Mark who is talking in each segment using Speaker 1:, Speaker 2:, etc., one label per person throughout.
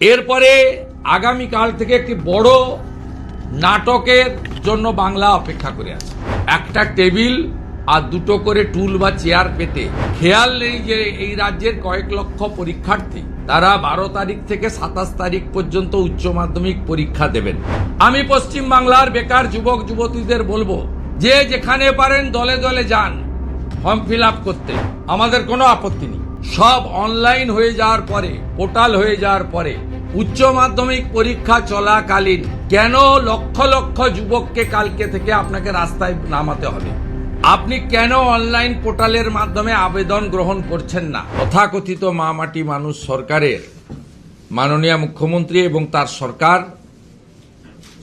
Speaker 1: এরপরে আগামীকাল থেকে একটি বড় নাটকের জন্য বাংলা অপেক্ষা করে আছে। একটা টেবিল আর দুটো করে টুল বা চেয়ার পেতে। খেয়াল নেই যে এই রাজ্যের কয়েক লক্ষ পরীক্ষার্থী, তারা বারো তারিখ থেকে সাতাশ তারিখ পর্যন্ত উচ্চ মাধ্যমিক পরীক্ষা দেবেন। আমি পশ্চিম বাংলার বেকার যুবক, যুবতীদের বলব, যে যেখানে পারেন দলে দলে যান, ফর্ম ফিল আপ করতে। আমাদের কোনো আপত্তি নেই। সব অনলাইন হয়ে যাওয়ার পরে, পোর্টাল হয়ে যাওয়ার পরে উচ্চ মাধ্যমিক পরীক্ষা চলাকালীন কেন লক্ষ লক্ষ যুবককে কালকে থেকে আপনাকে রাস্তায় নামাতে হবে? আপনি কেন অনলাইন পোর্টালের মাধ্যমে আবেদন গ্রহণ করছেন না? তথাকথিত মা মাটি মানুষ সরকারের, মাননীয় মুখ্যমন্ত্রী এবং তার সরকার,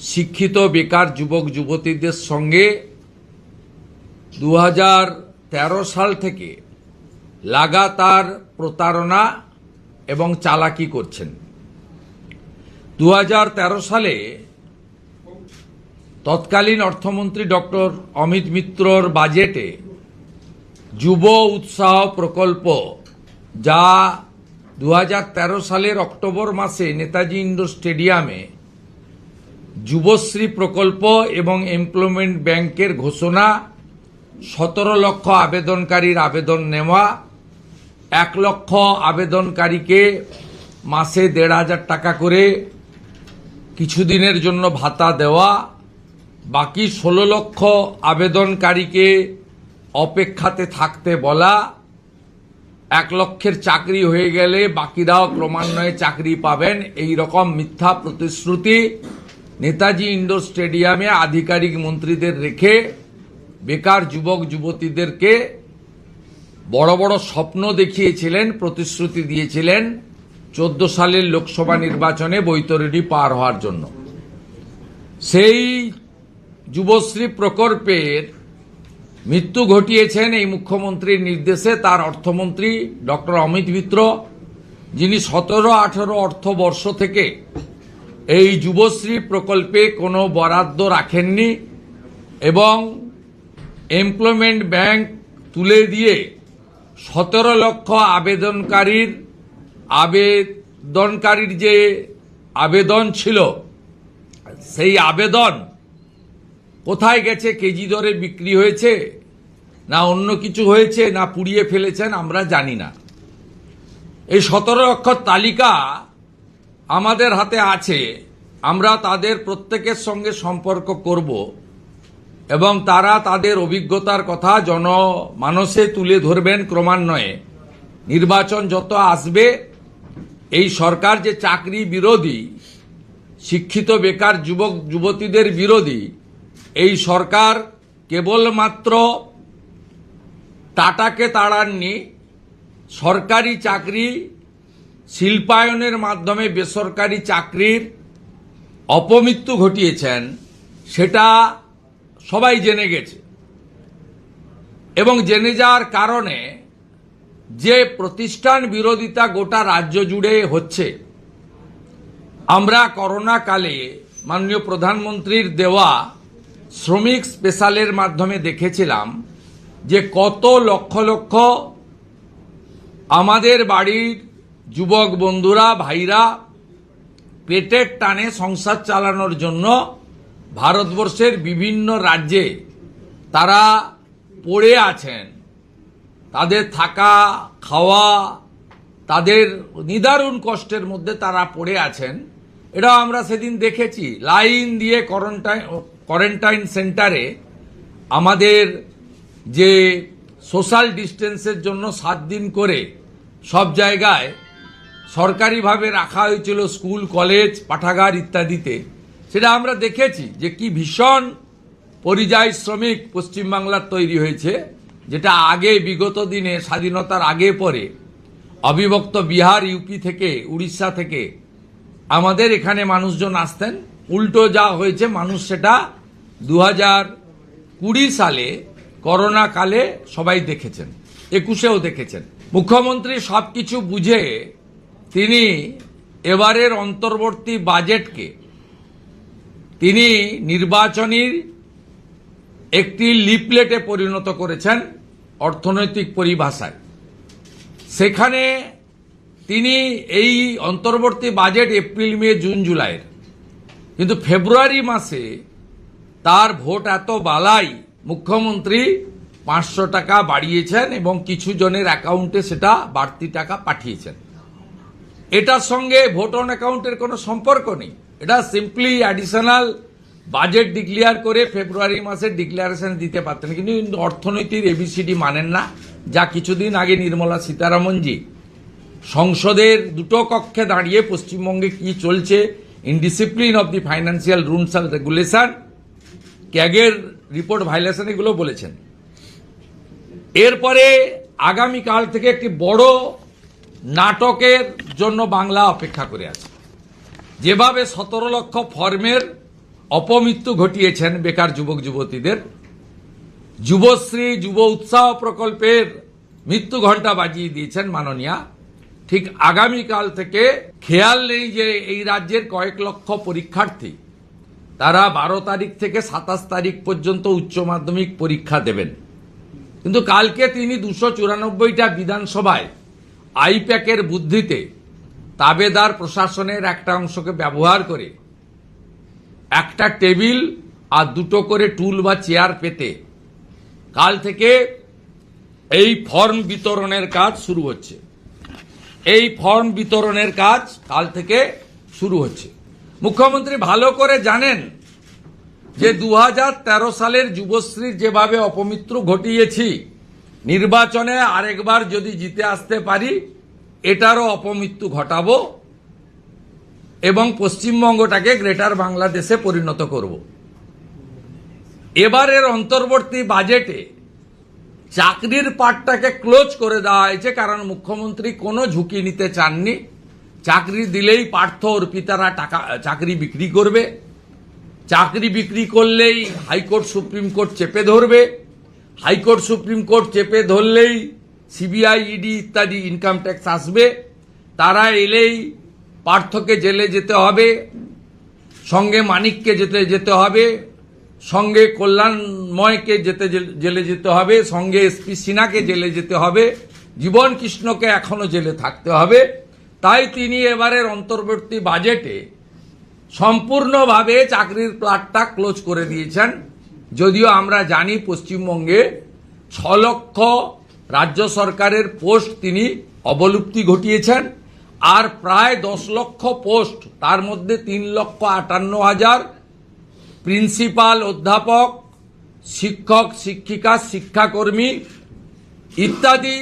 Speaker 1: শিক্ষিত, বেকার যুবক, যুবতীদের সঙ্গে দু হাজার তেরো সাল থেকে লাগাতার প্রতারণা এবং চালাকি করছেন। দু হাজার তেরো সালে তৎকালীন অর্থমন্ত্রী ডক্টর অমিত মিত্রর বাজেটে যুব উৎসাহ প্রকল্প, যা দু হাজার তেরো সালের অক্টোবর মাসে নেতাজি ইন্ডোর স্টেডিয়ামে যুবশ্রী প্রকল্প এবং এমপ্লয়মেন্ট ব্যাংকের ঘোষণা, সতেরো লক্ষ আবেদনকারীর আবেদন নেওয়া, এক লক্ষ আবেদনকারীকে মাসে দেড় হাজার টাকা করে কিছুদিনের জন্য ভাতা দেওয়া, বাকি ষোলো লক্ষ আবেদনকারীকে অপেক্ষাতে থাকতে বলা, এক লক্ষের চাকরি হয়ে গেলে বাকিরাও ক্রমান্বয়ে চাকরি পাবেন, এই রকম মিথ্যা প্রতিশ্রুতি নেতাজি ইন্ডোর স্টেডিয়ামে আধিকারিক মন্ত্রীদের রেখে, বেকার যুবক যুবতীদেরকে বড় বড় স্বপ্ন দেখিয়েছিলেন, প্রতিশ্রুতি দিয়েছিলেন। চোদ্দ সালের লোকসভা নির্বাচনে বৈতরণী পার হওয়ার জন্য। সেই যুবশ্রী প্রকল্পের মৃত্যু ঘটিয়েছেন এই মুখ্যমন্ত্রীর নির্দেশে তার অর্থমন্ত্রী ডক্টর অমিত মিত্র, যিনি সতেরো আঠেরো অর্থবর্ষ থেকে এই যুবশ্রী প্রকল্পে কোনো বরাদ্দ রাখেননি এবং এমপ্লয়মেন্ট ব্যাংক তুলে দিয়ে সতেরো লক্ষ আবেদনকারীর আবেদনকারীর যে আবেদন ছিল, সেই আবেদন কোথায় গেছে, কেজি দরে বিক্রি হয়েছে, না অন্য কিছু হয়েছে, না পুড়িয়ে ফেলেছেন, আমরা জানি না। এই সতেরো অক্ষর তালিকা আমাদের হাতে আছে, আমরা তাদের প্রত্যেকের সঙ্গে সম্পর্ক করব এবং তারা তাদের অভিজ্ঞতার কথা জনমানসে তুলে ধরবেন ক্রমান্বয়ে। নির্বাচন যত আসবে এই সরকার যে চাকরি বিরোধী, শিক্ষিত বেকার যুবক, যুবতীদের বিরোধী, এই সরকার কেবলমাত্র টাটাকে তাড়াননি, সরকারি চাকরি, শিল্পায়নের মাধ্যমে বেসরকারি চাকরির অপমৃত্যু ঘটিয়েছেন, সেটা সবাই জেনে গেছে। এবং জেনে যাওয়ার কারণে যে প্রতিষ্ঠান বিরোধিতা গোটা রাজ্য জুড়ে হচ্ছে, আমরা করোনা কালে মাননীয় প্রধানমন্ত্রীর দেওয়া শ্রমিক স্পেশালের মাধ্যমে দেখেছিলাম যে কত লক্ষ লক্ষ আমাদের বাড়ির যুবক বন্ধুরা, ভাইরা পেটের টানে সংসার চালানোর জন্য ভারতবর্ষের বিভিন্ন রাজ্যে তারা পড়ে আছেন। তাদের থাকা, খাওয়া, তাদের নিদারুণ কষ্টের মধ্যে তারা পড়ে আছেন। এটাও আমরা সেদিন দেখেছি। লাইন দিয়ে কোয়ারেন্টাইন কোয়ারেন্টাইন সেন্টারে আমাদের যে সোশ্যাল ডিস্টেন্সের জন্য সাত দিন করে সব জায়গায় সরকারিভাবে রাখা হয়েছিল স্কুল কলেজ পাঠাগার ইত্যাদিতে। সেটা আমরা দেখেছি যে কি ভীষণ পরিযায়ী শ্রমিক পশ্চিমবাংলার তৈরি হয়েছে। যেটা আগে বিগত দিনে স্বাধীনতার আগে পরে অবিভক্ত বিহার, ইউপি থেকে, উড়িষ্যা থেকে আমাদের এখানে মানুষজন আসতেন। উল্টো যা হয়েছে, মানুষ সেটা দু হাজার কুড়ি সালে করোনা কালে সবাই দেখেছেন, একুশেও দেখেছেন। মুখ্যমন্ত্রী সবকিছু বুঝে তিনি এবারের অন্তর্বর্তী বাজেটকে, তিনি নির্বাচনীর একটি লিপলেটে পরিণত করেছেন। অর্থনৈতিক পরিভাষায়। সেখানে তিনি এই অন্তর্বর্তী বাজেট এপ্রিল, মে, জুন, জুলাইয়ের। কিন্তু ফেব্রুয়ারি মাসে তার ভোট এত বালাই, মুখ্যমন্ত্রী পাঁচশো টাকা বাড়িয়েছেন এবং কিছু জনের অ্যাকাউন্টে সেটা বাড়তি টাকা পাঠিয়েছেন। এটার সঙ্গে ভোট অন অ্যাকাউন্টের কোনো সম্পর্ক নেই। এটা সিম্পলি অ্যাডিশনাল বাজেট ডিক্লেয়ার করে ফেব্রুয়ারি মাসে ডিক্লারেশন দিতে পারতেন। কিন্তু অর্থনীতির এবিসিডি মানেন না। যা কিছুদিন আগে নির্মলা সীতারামনজি সংসদের দুটো কক্ষে দাঁড়িয়ে পশ্চিমবঙ্গে কি চলছে indiscipline of the financial rules and regulation ক্যাগের report violation এগুলো বলেছেন। এরপরে আগামীকাল থেকে একটি বড় নাটকের জন্য বাংলা অপেক্ষা করে আছে। যেভাবে সতেরো লক্ষ ফর্মের অপমৃত্যু ঘটিয়েছেন বেকার যুবক যুবতীদের। যুবশ্রী যুব উৎসাহ প্রকল্পের মৃত্যু ঘণ্টা বাজিয়ে দিয়েছেন মাননীয়া। ঠিক আগামীকাল থেকে খেয়াল নেই যে এই রাজ্যের কয়েক লক্ষ পরীক্ষার্থী, তারা বারো তারিখ থেকে সাতাশ তারিখ পর্যন্ত উচ্চ মাধ্যমিক পরীক্ষা দেবেন। কিন্তু কালকে তিনি দুশো চুরানব্বইটা বিধানসভায় আইপ্যাকের বুদ্ধিতে তাবেদার প্রশাসনের একটা অংশকে ব্যবহার করে একটা টেবিল আর দুটো করে টুল বা চেয়ার পেতে। কাল থেকে এই ফর্ম বিতরণের কাজ শুরু হচ্ছে। এই ফর্ম বিতরণের কাজ কাল থেকে শুরু হচ্ছে। মুখ্যমন্ত্রী ভালো করে জানেন যে দু হাজার তেরো সালের যুবশ্রীর যেভাবে অপমৃত্যু ঘটিয়েছি, নির্বাচনে আরেকবার যদি জিতে আসতে পারি, এটারও অপমৃত্যু ঘটাবো। এবং পশ্চিমবঙ্গটাকে গ্রেটার বাংলাদেশে পরিণত করব। এবারের অন্তর্বর্তী বাজেটে চাকরির পাটটাকে ক্লোজ করে দেওয়া হয়েছে, কারণ মুখ্যমন্ত্রী কোনো ঝুঁকি নিতে চাননি। চাকরি দিলেই পার্থ অর্পিতারা টাকা, চাকরি বিক্রি করবে। চাকরি বিক্রি করলেই হাইকোর্ট, সুপ্রিম কোর্ট চেপে ধরবে। হাইকোর্ট, সুপ্রিম কোর্ট চেপে ধরলেই সিবিআই, ইডি ইত্যাদি ইনকাম ট্যাক্স আসবে। তারা এলেই পার্থকে জেলে যেতে হবে, সঙ্গে মানিককে যেতে যেতে হবে, সঙ্গে কল্যাণময়কে যেতে জেল- যেতে হবে, সঙ্গে এসপি সিনহাকে জেলে যেতে হবে, জীবন কৃষ্ণকে এখনও জেলে থাকতে হবে। তাই তিনি এবারের অন্তর্বর্তী বাজেটে সম্পূর্ণভাবে চাকরির প্লাটটা ক্লোজ করে দিয়েছেন। যদিও আমরা জানি পশ্চিমবঙ্গে ছ লক্ষ রাজ্য সরকারের পোস্ট তিনি অবলুপ্তি ঘটিয়েছেন। আর প্রায় দশ লক্ষ পোস্ট, তার মধ্যে তিন লক্ষ আটান্ন হাজার প্রিন্সিপাল, অধ্যাপক, শিক্ষক, শিক্ষিকা, শিক্ষাকর্মী ইত্যাদি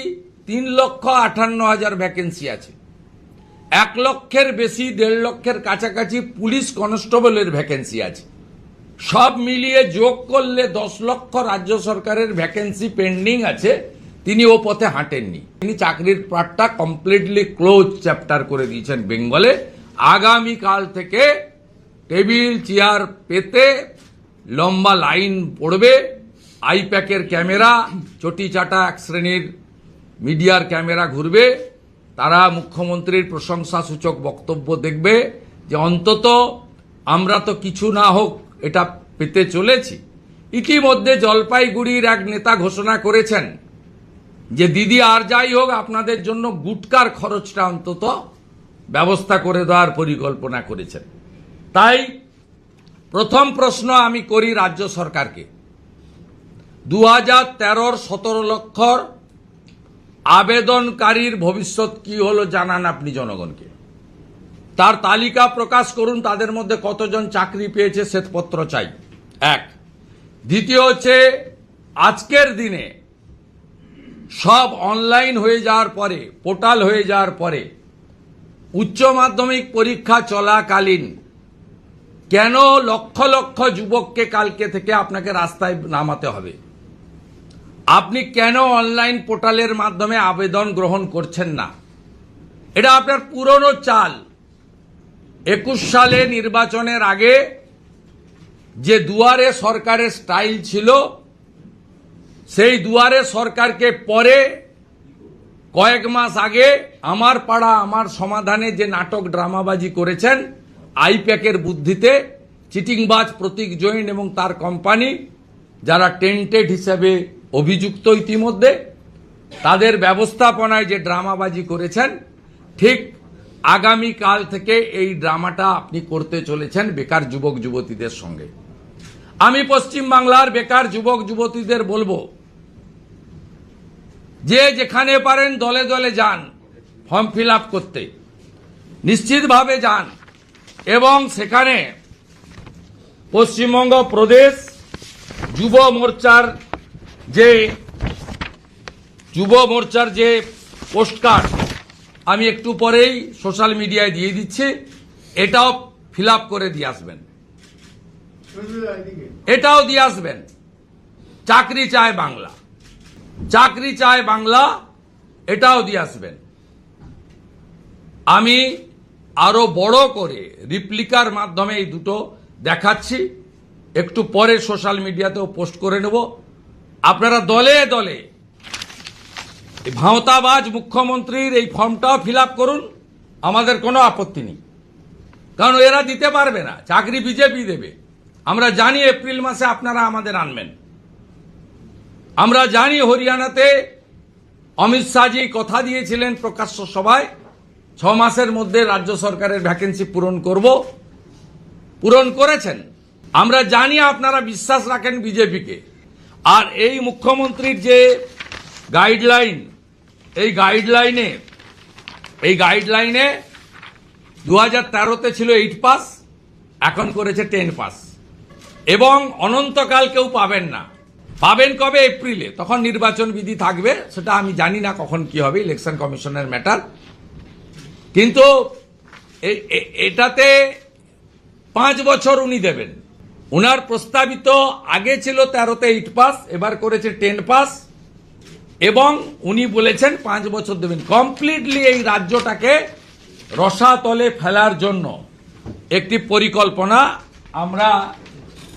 Speaker 1: তিন লক্ষ আটান্ন হাজার ভ্যাকেন্সি আছে। এক লক্ষের বেশি, দেড় লক্ষের কাছাকাছি পুলিশ কনস্টেবলের ভ্যাকেন্সি আছে। সব মিলিয়ে যোগ করলে দশ লক্ষ রাজ্য সরকারের ভ্যাকেন্সি পেন্ডিং আছে। তিনি ও পথে হাঁটেননি। তিনি চাকরির পাটটা কমপ্লিটলি ক্লোজ চ্যাপ্টার করে দিয়েছেন বেঙ্গলে। আগামীকাল থেকে টেবিল, চেয়ার পেতে লম্বা লাইন পড়বে। আইপ্যাকের ক্যামেরা, চটি চাটা এক শ্রেণির মিডিয়ার ক্যামেরা ঘুরবে। তারা মুখ্যমন্ত্রীর প্রশংসা সূচক বক্তব্য দেখবে যে অন্তত আমরা তো কিছু না হোক এটা পেতে চলেছি। ইতিমধ্যে জলপাইগুড়ির এক নেতা ঘোষণা করেছেন যে দিদি আর যাই হোক, আপনাদের জন্য গুটকার খরচটা অন্তত ব্যবস্থা করে দেওয়ার পরিকল্পনা করেছেন। তাই প্রথম প্রশ্ন আমি করি রাজ্য সরকারকে। দু হাজার তেরোর সতেরো লক্ষর আবেদনকারীর ভবিষ্যৎ কি হলো জানান আপনি জনগণকে। তার তালিকা প্রকাশ করুন, তাদের মধ্যে কতজন চাকরি পেয়েছে শ্বেতপত্র চাই। এক। দ্বিতীয় হচ্ছে, আজকের দিনে সব অনলাইন হয়ে যাওয়ার পরে, পোর্টাল হয়ে যাওয়ার পরে, উচ্চ মাধ্যমিক পরীক্ষা চলাকালীন, কেন লক্ষ লক্ষ যুবককে কালকে থেকে আপনাকে রাস্তায় নামাতে হবে? আপনি কেন অনলাইন পোর্টালের মাধ্যমে আবেদন গ্রহণ করছেন না? এটা আপনার পুরনো চাল। একুশ সালে নির্বাচনের আগে যে দুয়ারে সরকারের স্টাইল ছিল সেই দুয়ারে সরকারকে পরে কয়েক মাস আগে আমার পাড়া, আমার সমাধানে যে নাটক ড্রামাবাজি করেছেন, আইপ্যাকের বুদ্ধিতে চিটিংবাজ প্রতীক জৈন এবং তার কোম্পানি, যারা টেন্টেড হিসেবে অভিযুক্ত ইতিমধ্যে, তাদের ব্যবস্থাপনায় যে ড্রামাবাজি করেছেন, ঠিক আগামী কাল থেকে এই ড্রামাটা আপনি করতে চলেছেন বেকার যুবক যুবতীদের সঙ্গে। আমি পশ্চিম বাংলার বেকার যুবক যুবতীদের বলব যে যেখানে পারেন দলে দলে যান ফর্ম ফিল আপ করতে। নিশ্চিতভাবে যান। এবং সেখানে পশ্চিমবঙ্গ প্রদেশ যুব মোর্চার যে যুব মোর্চার যে পোস্টকার্ড আমি একটু পরেই সোশ্যাল মিডিয়ায় দিয়ে দিচ্ছি। এটাও ফিল আপ করে দিয়ে আসবেন। এটাও দিয়ে আসবেন। চাকরি চায় বাংলা। চাকরি চায় বাংলা, এটাও দিয়ে আসবেন। আমি আরও বড় করে রিপ্লিকার মাধ্যমে এই দুটো দেখাচ্ছি। একটু পরে সোশ্যাল মিডিয়াতেও পোস্ট করে নেব। আপনারা দলে দলে ভাঁওতাবাজ মুখ্যমন্ত্রীর এই ফর্মটাও ফিল করুন, আমাদের কোনো আপত্তি নেই। কারণ এরা দিতে পারবে না, চাকরি বিজেপি দেবে। আমরা জানি এপ্রিল মাসে আপনারা আমাদের আনবেন। আমরা জানি হরিয়ানাতে অমিত শাহজি কথা দিয়েছিলেন প্রকাশ্য সভায়, ছ মাসের মধ্যে রাজ্য সরকারের ভ্যাকেন্সি পূরণ করব। পূরণ করেছেন। আমরা জানি আপনারা বিশ্বাস রাখেন বিজেপিকে। আর এই মুখ্যমন্ত্রীর যে গাইডলাইন এই গাইডলাইনে এই গাইডলাইনে দু হাজার তেরোতে ছিল এইট পাস এখন করেছে টেন পাস এবং অনন্তকাল কেউ পাবেন না। পাবেন কবে? এপ্রিলে। তখন নির্বাচন বিধি থাকবে, সেটা আমি জানি না কখন কি হবে, ইলেকশন কমিশনের ম্যাটার। কিন্তু এটাতে পাঁচ বছর উনি দেবেন। উনার প্রস্তাবিত আগে ছিল তেরোতে এইট পাস, এবার করেছে টেন পাস, এবং উনি বলেছেন পাঁচ বছর দেবেন। কমপ্লিটলি এই রাজ্যটাকে রসাতলে ফেলার জন্য একটি পরিকল্পনা আমরা